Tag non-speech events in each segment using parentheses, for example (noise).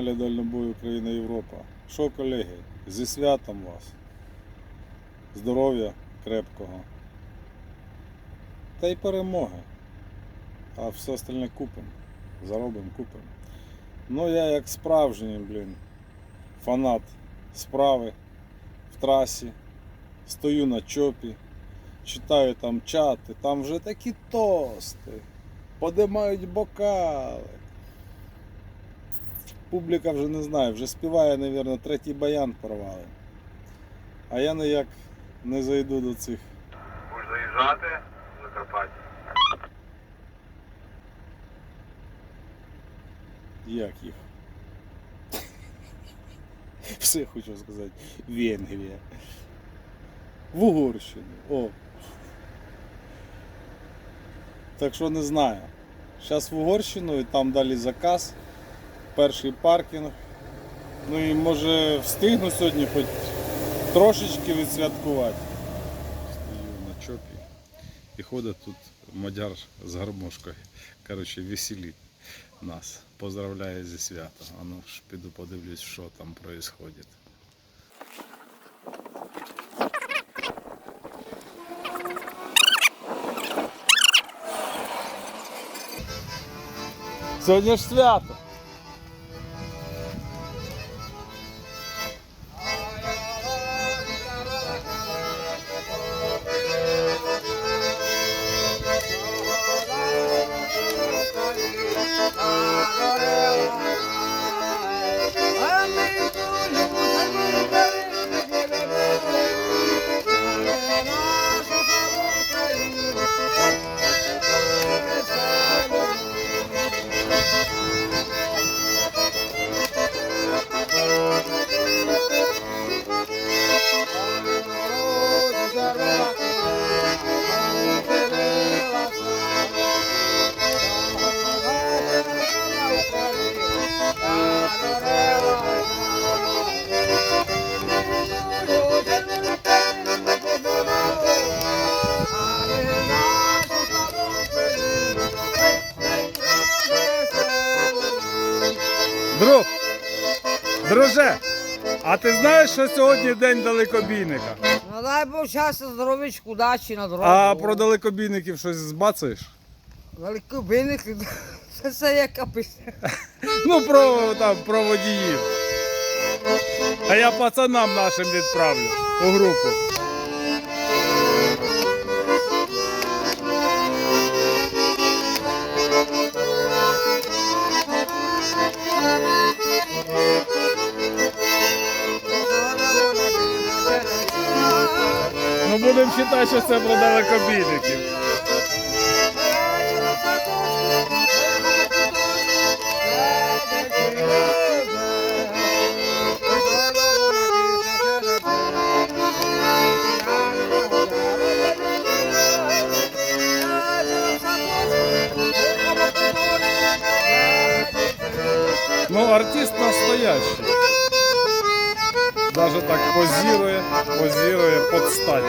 Каналі Дальнобой Україна Європа. Що, колеги, зі святом вас. Здоров'я крепкого. Та й перемоги. А все остальне купимо. Заробимо, купимо. Ну я як справжній, блін, фанат справи в трасі. Стою на чопі, читаю там чати, там вже такі тости, подимають бокали. Публіка вже не знає, вже співає, мабуть, третій баян порвали. А я ніяк не зайду до цих. Будеш заїжджати в Закарпаття? Як їх? (laughs) Все хочу сказати. Венгрія. В Угорщину. О. Так що не знаю. Зараз в Угорщину і там далі заказ. Перший паркінг. Ну і може встигну сьогодні хоч трошечки відсвяткувати. Стою на чопі. І ходить тут мадяр з гармошкою. Коротше, веселить нас. Поздравляє зі святом. А ну ж піду подивлюсь, що там відбувається. Сьогодні ж свято. Що сьогодні день далекобійника? Ну дай Бог щастя, здоров'ячку, удачі на дорогу. А про далекобійників щось збацаєш? Далекобійники, (laughs) це все як капець. (laughs) Ну, про, там, про водіїв. А я пацанам нашим відправлю у групу. Будемо вважати, що це про далекобійників. Ну, артист настоящий. Даже так позирує, позирує под стать.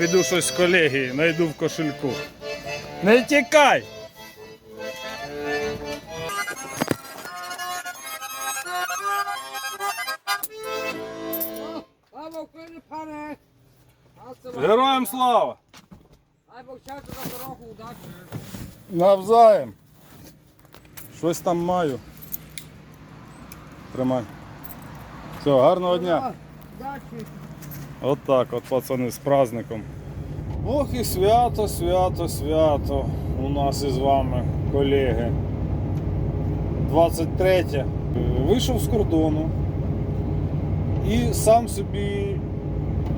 Піду щось з колеги, знайду в кошельку. Не тікай! Дай Бог пане, Героям слава! Дай Бог щастя на дорогу, удачі. Навзаєм. Щось там маю. Тримай. Все, гарного дня. От так, от пацани з праздником. Ох і свято, свято, свято. У нас із вами, колеги. 23. Вийшов з кордону і сам собі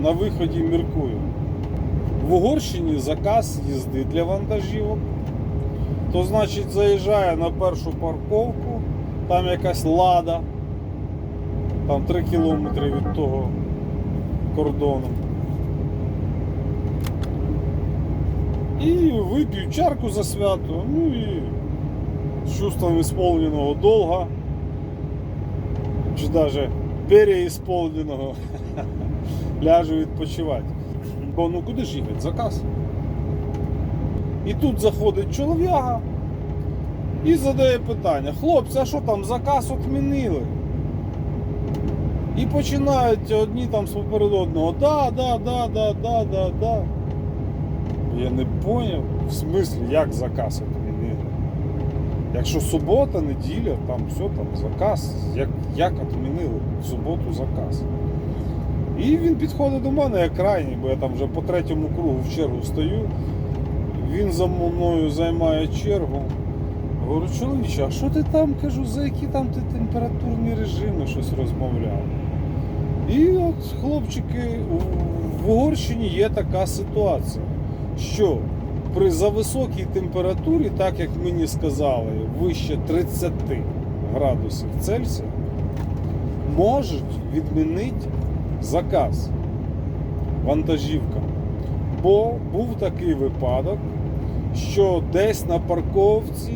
на виході міркую. В Угорщині заказ їзди для вантажівок. То значить заїжджає на першу парковку, там якась лада там 3 кілометри від того кордону. І вип'ю чарку за свято, ну і з чувством исполненого долга, чи навіть переісполненого, (laughs) ляжу відпочивати. Бо ну куди ж їхати? Заказ. І тут заходить чолов'яга і задає питання: хлопці, а що там заказ відмінили? І починають одні там поперед одного. Да, да, да, да, да, да, да. Я не поняв, в смислі, як заказ відмінили. Якщо субота, неділя, там все там заказ. Як, як відмінили в суботу заказ? І він підходить до мене як крайній, бо я там вже по третьому кругу в чергу стою. Він за мною займає чергу. Говорю, чоловіче, а що ти там кажу, за які там ти температурні режими щось розмовляв? І от, хлопчики, в Угорщині є така ситуація, що при зависокій температурі, так як мені сказали, вище 30 градусів Цельсія, можуть відмінити заказ вантажівкам. Бо був такий випадок, що десь на парковці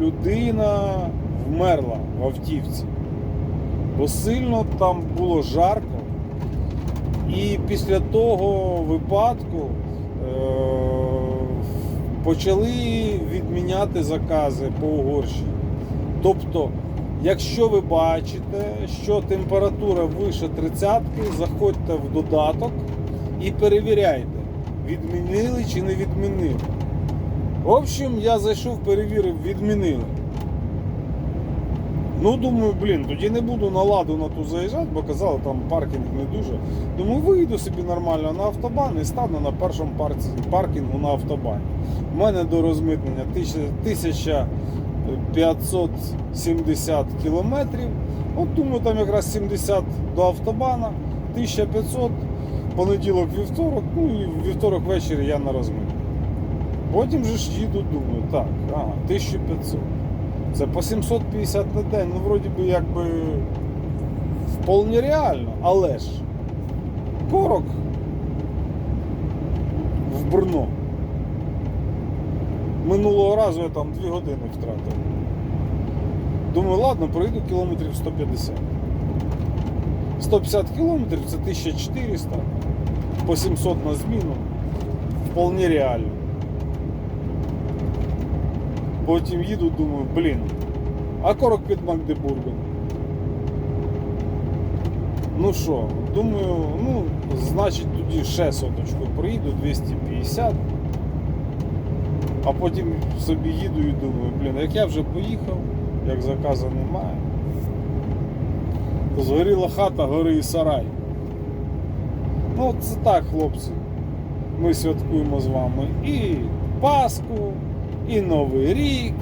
людина вмерла в автівці. Бо сильно там було жарко. І після того випадку е- почали відміняти закази по Угорщині. Тобто, якщо ви бачите, що температура вище 30, заходьте в додаток і перевіряйте, відмінили чи не відмінили. В общем, я зайшов, перевірив, відмінили. Ну, думаю, блін, тоді не буду на ладу на ту заїжджати, бо казали, там паркінг не дуже. Думаю, вийду собі нормально на автобан і стану на першому паркінгу на автобані. У мене до розмитнення 1570 кілометрів. От думаю, там якраз 70 до автобана, 1500, понеділок, вівторок, ну і вівторок ввечері я на розмитненні. Потім же ж їду, думаю, так, ага, 1500. Це по 750 на день, ну вроді би якби вполне реально, але ж корок в Брно. Минулого разу я там 2 години втратив. Думаю, ладно, пройду кілометрів 150. 150 кілометрів це 1400, по 700 на зміну. Вполне реально. Потім їду, думаю, блін, а корок під Магдебургом. Ну що, думаю, ну, значить тоді ще соточку проїду 250. А потім собі їду і думаю, блін, як я вже поїхав, як заказу немає, то згоріла хата, гори і сарай. Ну, це так, хлопці. Ми святкуємо з вами і Пасху, і Новий рік,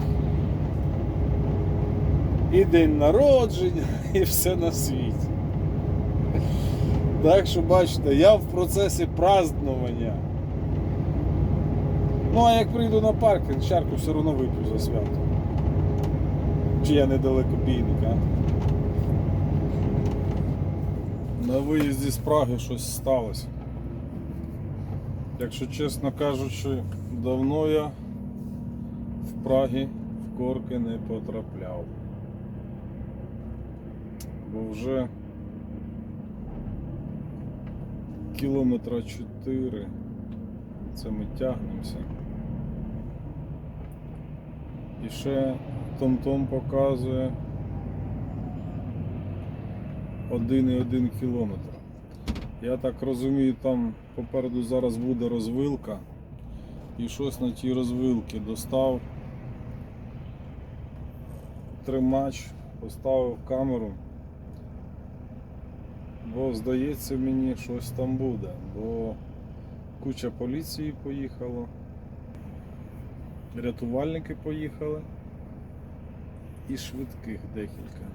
і день народження, (laughs) і все на світі. Так що бачите, я в процесі празднування. Ну а як прийду на паркінг, чарку все одно вип'ю за свято. Чи я недалеко бійник, а? На виїзді з Праги щось сталося. Якщо чесно кажучи, давно я в Прагі в корки не потрапляв. Бо вже кілометра 4 це ми тягнемося. І ще Том-Том показує 1,1 кілометр. Я так розумію, там попереду зараз буде розвилка. І щось на тій розвилці достав тримач, поставив камеру. Бо здається мені щось там буде, бо куча поліції поїхало, рятувальники поїхали і швидких декілька.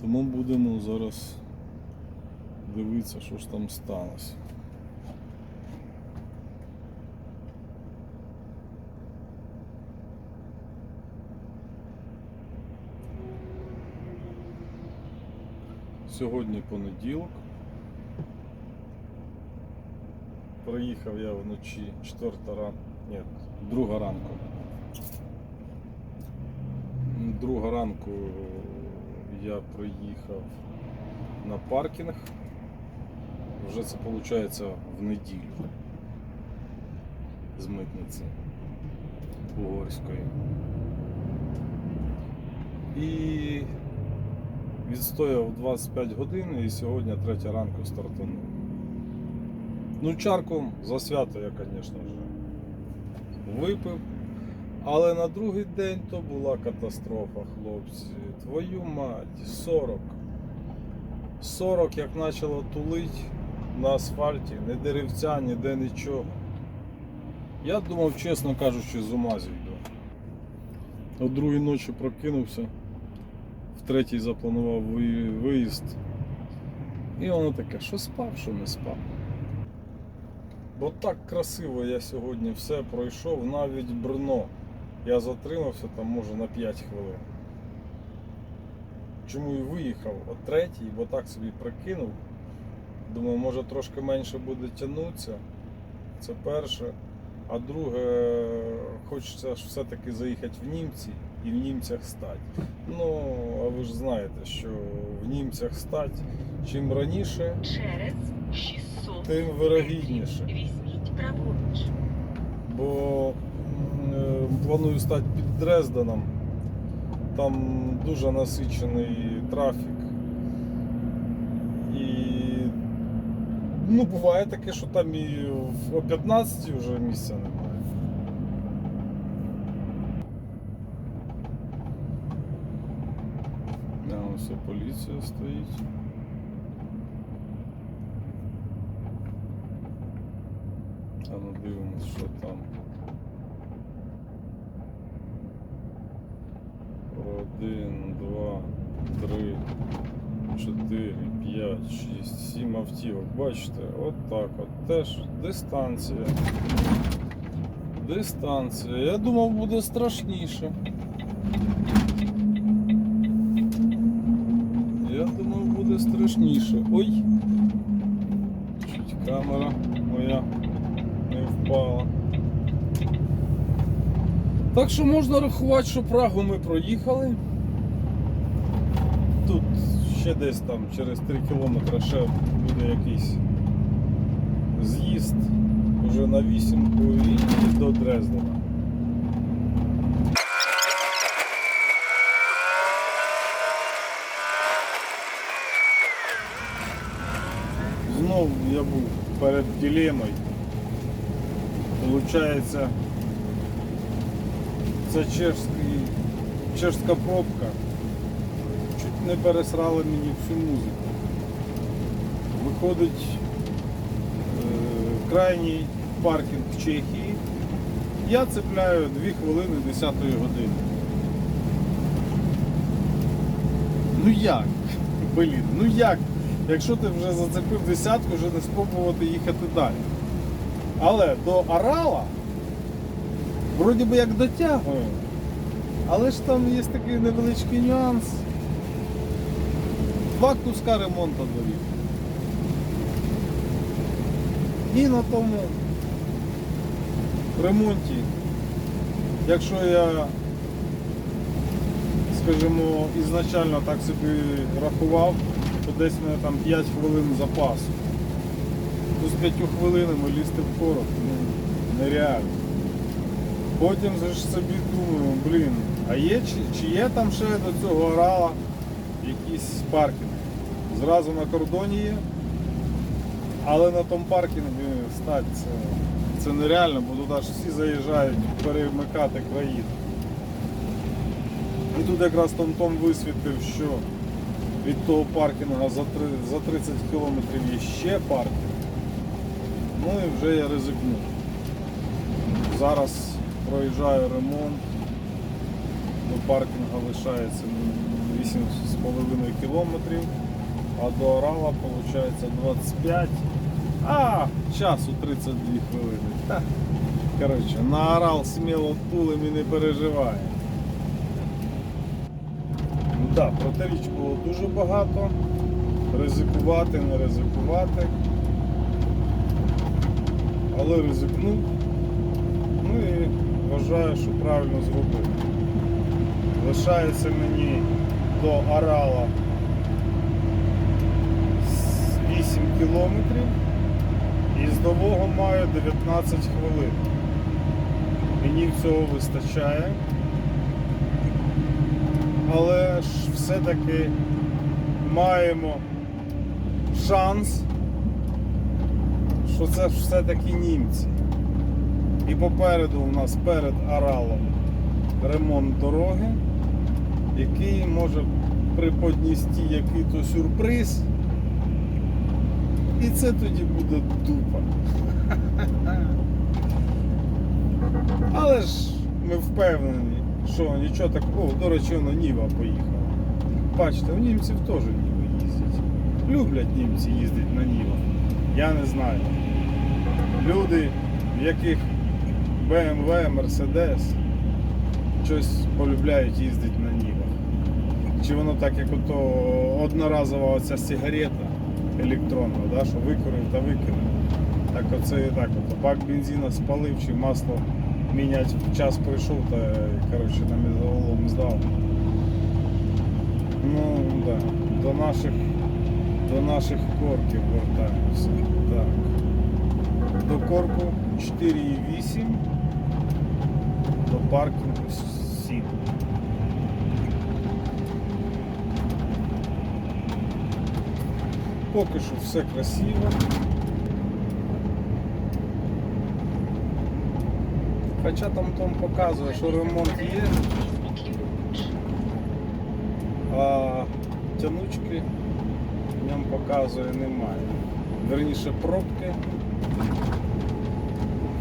Тому будемо зараз дивитися, що ж там сталося. Сьогодні понеділок. Приїхав я вночі 4 ранку. Ні, друга ранку. Друга ранку я приїхав на паркінг. Вже це виходить в неділю з митниці Угорської. І відстояв 25 годин і сьогодні третя ранку стартанув. Ну, чарку за свято я, звісно ж, випив. Але на другий день то була катастрофа, хлопці. Твою мать, 40. 40 як почало тулить на асфальті, ні деревця, ніде нічого. Я думав, чесно кажучи, з ума зійду. О другій ночі прокинувся, в третій запланував виїзд. І воно таке, що спав, що не спав. Бо так красиво я сьогодні все пройшов, навіть Брно. Я затримався там може на 5 хвилин. Чому і виїхав о третій, бо так собі прикинув. Думаю, може трошки менше буде тягнутися. Це перше. А друге, хочеться ж все-таки заїхати в німці і в німцях стати. Ну, а ви ж знаєте, що в німцях стати чим раніше, Через 600 Тим вирогідніше. Візьміть праворуч. бо е, планую стати під Дрезденом. Там дуже насичений трафік. І ну, буває таке, що там і в- о 15 вже місця немає. А ось і поліція стоїть. А ну дивимось, що там. Один, два, три, чотири, п'ять, шість, сім автівок. Бачите, от так от. Теж дистанція. Дистанція. Я думав, буде страшніше. Я думав, буде страшніше. Ой! Чуть камера моя не впала. Так що можна рахувати, що Прагу ми проїхали. Тут ще десь там через 3 кілометри ще буде якийсь з'їзд вже на вісімку і до Дрездена. Знов я був перед дилемою. Получається, це чешський, чешська пробка. Чуть не пересрала мені всю музику. Виходить е, крайній паркінг в Чехії. Я цепляю 2 хвилини 10 години. Ну як? Блін, ну як? Якщо ти вже зацепив десятку, вже не спробувати їхати далі. Але до Арала вроді би як дотягую. Але ж там є такий невеличкий нюанс. Два куска ремонту доріг. І на тому ремонті, якщо я, скажімо, ізначально так собі рахував, то десь в мене там 5 хвилин запасу. Ну, з 5 хвилинами лізти в короб, ну, нереально. Потім же ж собі думаю, блін, а є чи, чи є там ще до цього орала якісь паркінги? Зразу на кордоні є. Але на тому паркінгу стати це, це нереально, бо туди ж всі заїжджають перемикати країну. І тут якраз Том-Том висвітив, що від того паркінгу за, три- за 30 кілометрів є ще паркінг. Ну і вже я ризикнув. Зараз проїжджаю ремонт. До паркінгу лишається 8,5 кілометрів, а до Орала виходить 25. А, часу 32 хвилини. Коротше, на Орал сміло тулим і не переживає. Так, протиріч було дуже багато. ризикувати, не ризикувати. Але ризикнув. Ну і вважаю, що правильно зробив. Лишається мені до Арала 8 кілометрів нового маю 19 хвилин. Мені всього вистачає. Але ж все-таки маємо шанс, що це ж все-таки німці. І попереду у нас перед Аралом ремонт дороги, який може приподністи який-то сюрприз. І це тоді буде дупа. (laughs) Але ж ми впевнені, що нічого такого. До речі, воно Ніва поїхала. Бачите, у німців теж Ніви їздять. Люблять німці їздити на Нівах. Я не знаю. Люди, в яких BMW, Mercedes, щось полюбляють їздити на Нівах. Чи воно так, як ото одноразова оця сигарета електронна, да, що викурив та викинув. Так оце і так. Ото бак бензина спалив, чи масло міняти час прийшов та коротше, на металолом здав. Ну, да. До наших до наших корків вертаємося. Так. До корку 4,8, до паркінгу 7. Поки що все красиво. Хоча там Том показує, що ремонт є, а тянучки в показує немає. Верніше пробки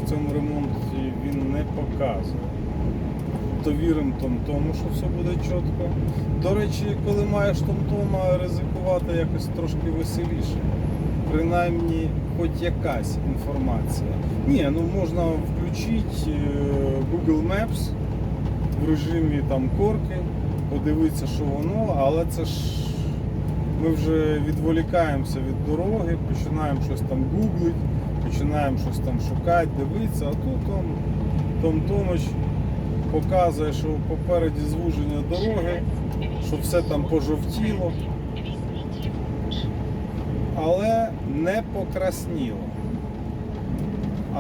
в цьому ремонті він не показує. То віримо том тому, що все буде чітко. До речі, коли маєш том-тома, ризикувати якось трошки веселіше. Принаймні, хоч якась інформація. Ні, ну можна включити е, Google Maps в режимі там корки, подивитися, що воно, але це ж ми вже відволікаємося від дороги, починаємо щось там гуглити, починаємо щось там шукати, дивитися, а тут он, Том Томич показує, що попереді звуження дороги, що все там пожовтіло, але не покрасніло.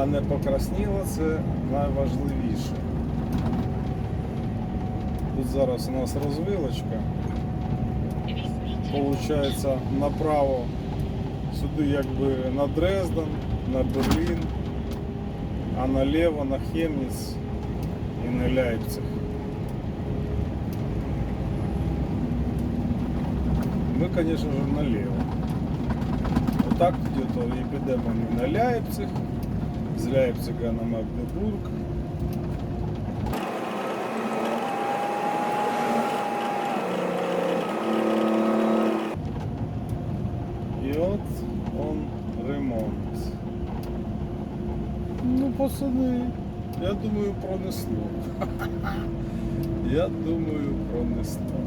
А не покрасніло це найважливіше. Тут зараз у нас розвилочка. Получається направо сюди якби на Дрезден, на Берлін, а наліво на Хемніц і на Ляйпциг. Ми, звісно ж, наліво. Отак тоді то і підемо на Ляйпциг, з Ляйпцига на Магдебург. І от он ремонт. Ну, пацани, я думаю, пронесло. (laughs) Я думаю, пронесло.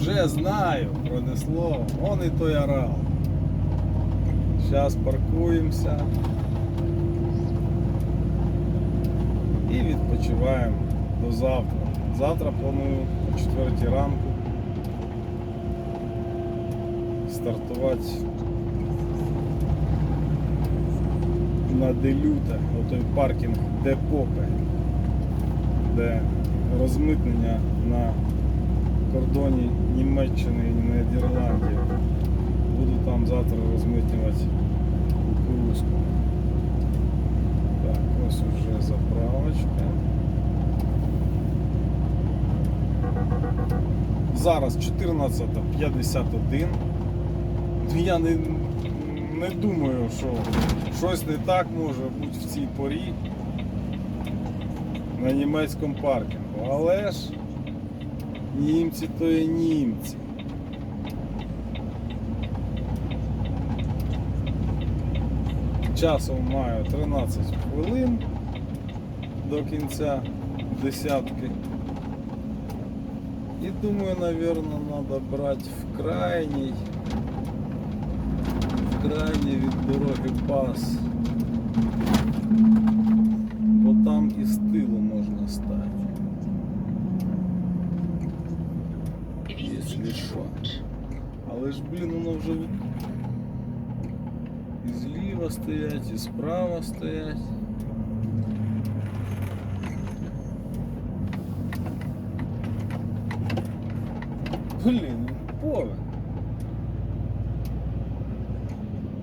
Вже знаю, пронесло. Он і той орал. Зараз паркуємося. і відпочиваємо до завтра. Завтра планую о 4 ранку стартувати на Делюта, отой паркінг Депопе, де розмитнення на кордоні Німеччини і Нідерландів. Буду там завтра розмитнювати кукурузку. Так, ось уже заправочка. Зараз 14.51. Ну, Я не, не думаю, що щось не так може бути в цій порі на німецькому паркінгу. Але ж німці то є німці. Часом маю 13 хвилин. до кінця десятки. І думаю, наверное, надо брати в крайній, в крайній від дороги пас. стоять. Блін, він повен.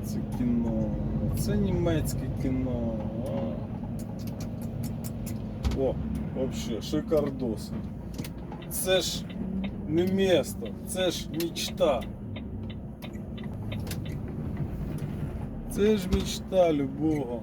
Це кіно. Це німецьке кіно. А. О, вообще, шикардос. Це ж не місто, це ж мечта. Це ж мечта любого.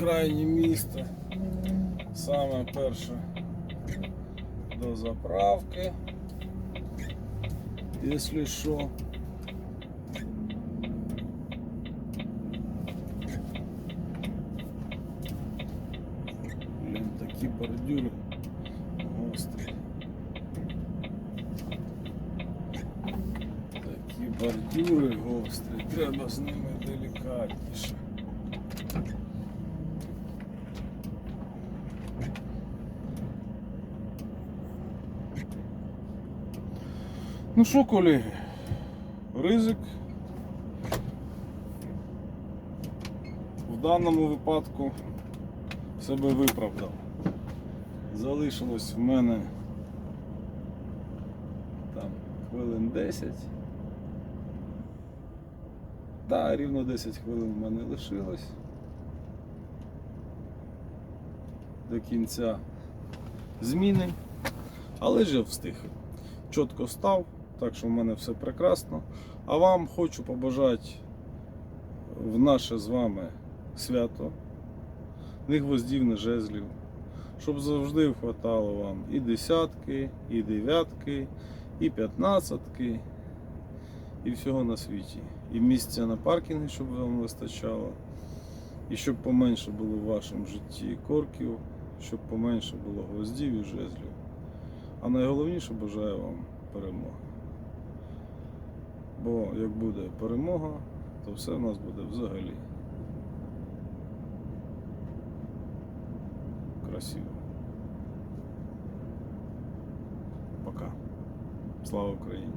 Крайнє місто. Саме перше до заправки. Якщо що. Блін, такі бордюри гострі. Такі бордюри гострі. Треба з ними делікатніше. Ну що, колеги, ризик в даному випадку себе виправдав. Залишилось в мене там хвилин 10. Так, рівно 10 хвилин в мене лишилось. До кінця зміни. Але я встиг. Чітко став, так що в мене все прекрасно. А вам хочу побажати в наше з вами свято, не гвоздів, не жезлів, щоб завжди вхватало вам і десятки, і дев'ятки, і п'ятнадцятки, і всього на світі. І місця на паркінги, щоб вам вистачало, і щоб поменше було в вашому житті корків, щоб поменше було гвоздів і жезлів. А найголовніше бажаю вам перемоги. Бо як буде перемога, то все в нас буде взагалі. Красиво. Пока. Слава Україні!